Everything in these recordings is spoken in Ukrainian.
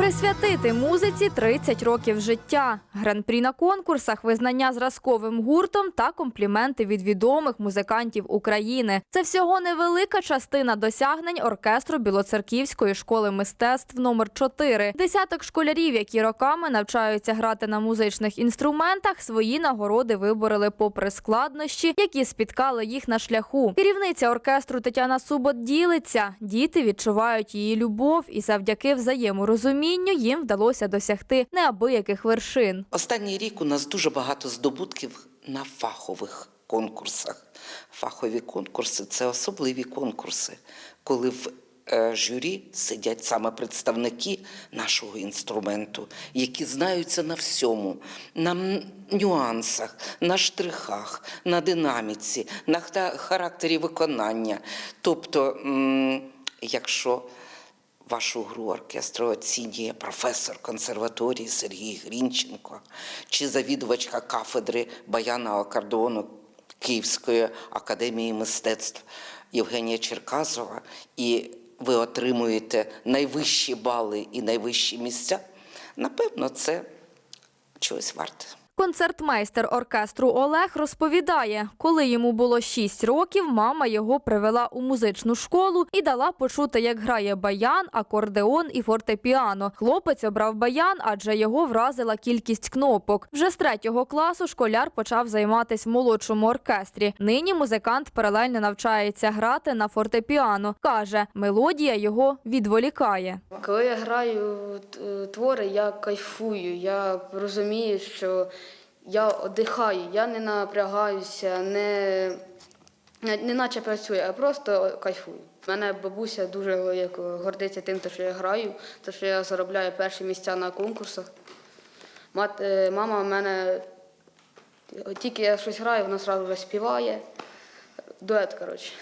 Присвятити музиці 30 років життя, гран-прі на конкурсах, визнання зразковим гуртом та компліменти від відомих музикантів України. Це всього невелика частина досягнень оркестру Білоцерківської школи мистецтв номер 4 Десяток школярів, які роками навчаються грати на музичних інструментах, свої нагороди вибороли попри складнощі, які спіткали їх на шляху. Керівниця оркестру Тетяна Субот ділиться. Діти відчувають її любов, і завдяки взаєморозумінню їм вдалося досягти неабияких вершин. Останній рік у нас дуже багато здобутків на фахових конкурсах. Фахові конкурси це особливі конкурси, коли в е, журі сидять саме представники нашого інструменту, які знаються на всьому, на нюансах, на штрихах, на динаміці, на характері виконання. Тобто, якщо Вашу гру оркестру оцінює професор консерваторії Сергій Грінченко чи завідувачка кафедри баяна акордеону Київської академії мистецтв Євгенія Черкасова, і ви отримуєте найвищі бали і найвищі місця, напевно, це чогось варте. Концертмейстер оркестру Олег розповідає, коли йому було 6 років, мама його привела у музичну школу і дала почути, як грає баян, акордеон і фортепіано. Хлопець обрав баян, адже його вразила кількість кнопок. Вже з третього класу школяр почав займатися в молодшому оркестрі. Нині музикант паралельно навчається грати на фортепіано. каже, мелодія його відволікає. Коли я граю твори, я кайфую. Я розумію, що я одихаю, я не напрягаюся, не, не, наче працюю, а просто кайфую. Мене бабуся дуже як, гордиться тим, що я граю, те, що я заробляю перші місця на конкурсах. Мат, е, мама в мене тільки я щось граю, вона одразу співає. Дует, коротше.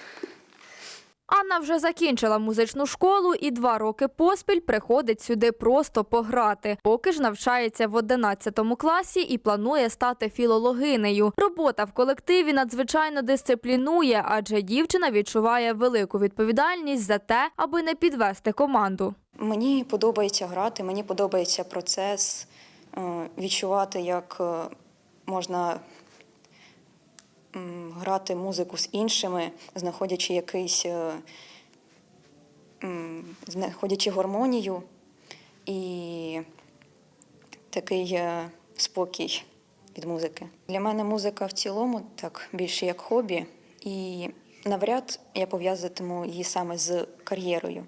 Анна вже закінчила музичну школу і два роки поспіль приходить сюди просто пограти. Поки ж навчається в 11 класі і планує стати філологинею. Робота в колективі надзвичайно дисциплінує, адже дівчина відчуває велику відповідальність за те, аби не підвести команду. Мені подобається грати, мені подобається процес, е, відчувати, як е, можна грати музику з іншими, знаходячи якийсь, е, знаходячи гармонію і такий е, спокій від музики. Для мене музика в цілому так більше як хобі, і навряд я пов'язатиму її саме з кар'єрою.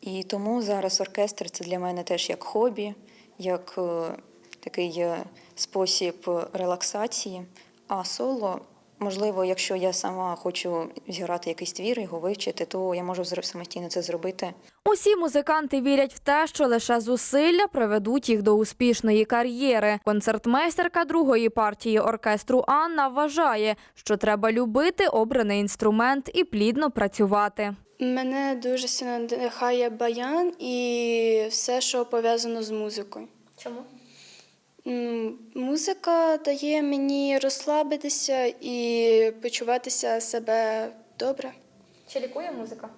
І тому зараз оркестр це для мене теж як хобі, як е, такий спосіб релаксації. А соло, можливо, якщо я сама хочу зіграти якийсь твір, його вивчити, то я можу самостійно це зробити. Усі музиканти вірять в те, що лише зусилля приведуть їх до успішної кар'єри. Концертмейстерка другої партії оркестру Анна вважає, що треба любити обраний інструмент і плідно працювати. Мене дуже сильно надихає баян і все, що пов'язано з музикою. Чому? Музика дає мені розслабитися і почуватися себе добре. Чи лікує музика?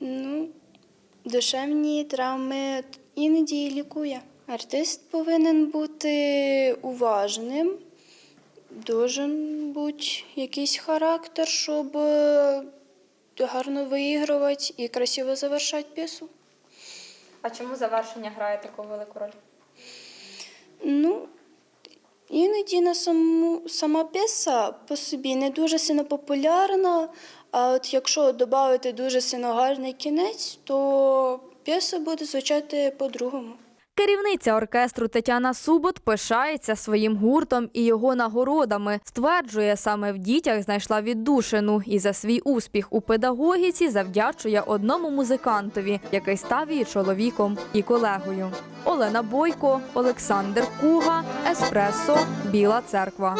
Ну, душевні травми іноді лікує. Артист повинен бути уважним, должен бути якийсь характер, щоб е, гарно виігрувати і красиво завершати п'єсу. А чому завершення грає таку велику роль? Ну, іноді на саму, сама п'єса по собі не дуже сильно популярна, а от якщо додати дуже сильно гарний кінець, то п'єса буде звучати по-другому. Керівниця оркестру Тетяна Субот пишається своїм гуртом і його нагородами. Стверджує, саме в дітях знайшла віддушину і за свій успіх у педагогіці завдячує одному музикантові, який став її чоловіком і колегою. Олена Бойко, Олександр Куга, Еспресо, Біла Церква.